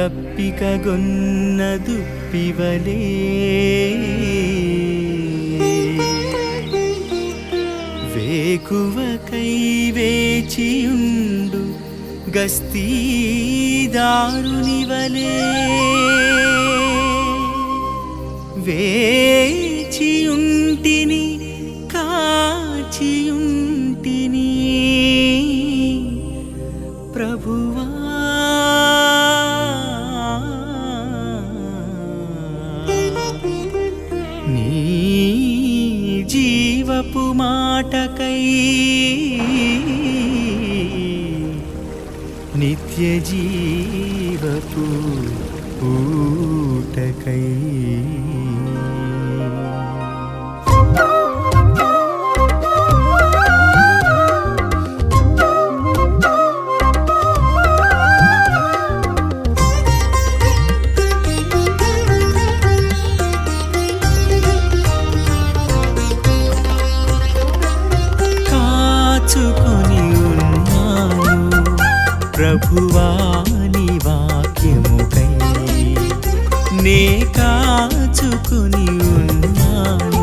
దప్పికగొన్న దుప్పివలే వేకువకై వేచియుండు గస్తీదారునివలే వే నిత్య జీవపు ఊటకై. ప్రభువాని వాక్యముకై నే కాచుకుని ఉన్నాను.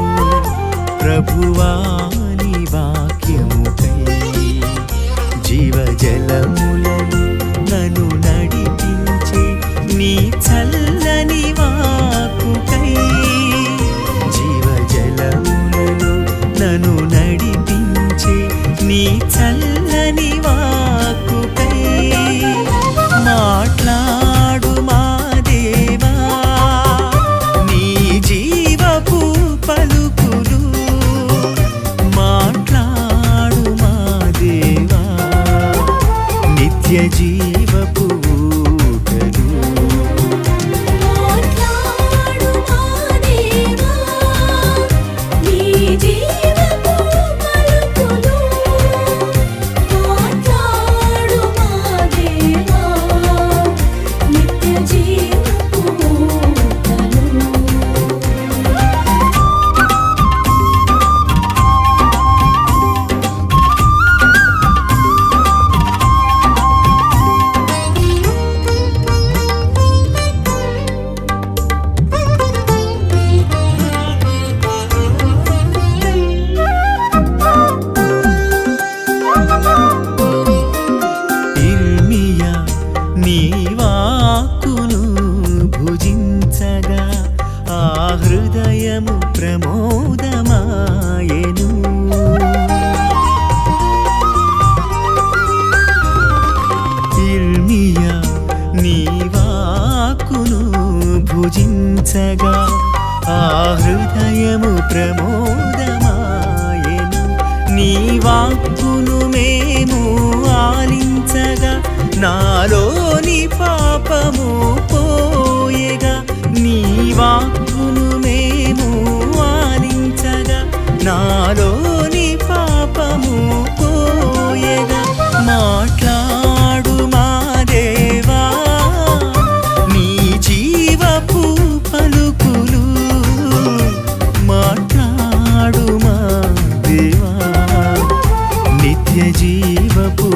ప్రభువాని వాక్యముకై జీవజలములను నను నడిపించే నీ చల్లని వాకుకై జీవజలములను నను నడిపించే నీ చల్ల భుజించగా ఆ హృదయము ప్రమోదమాయను. నీ వాక్కును మేము ఆలించగా నాలోని పాపము పోయగా. నీ వాక్కు జీవపు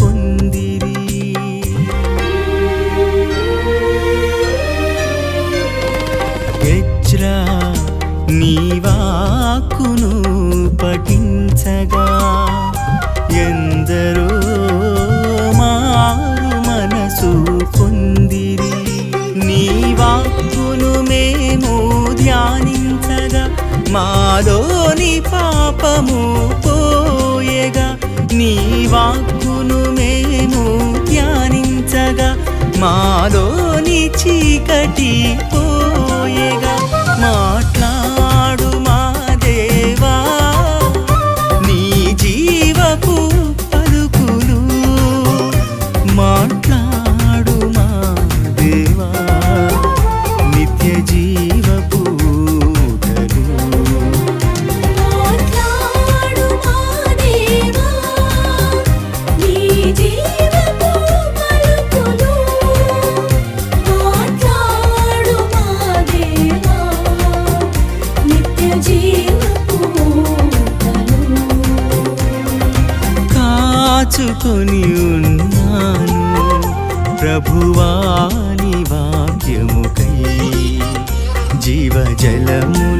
పొందిరి. యజ్రా నీ పఠించగా ఎందరో మారు మనసు పొందిరి. నీ వాక్కును మేము ధ్యానించగా మాలో పాపము పోయేగా నీ మాలోని చీకటి పోయేగా మాట్లా కొని ఉన్నాను. ప్రభువాని వాక్యముకై జీవజలము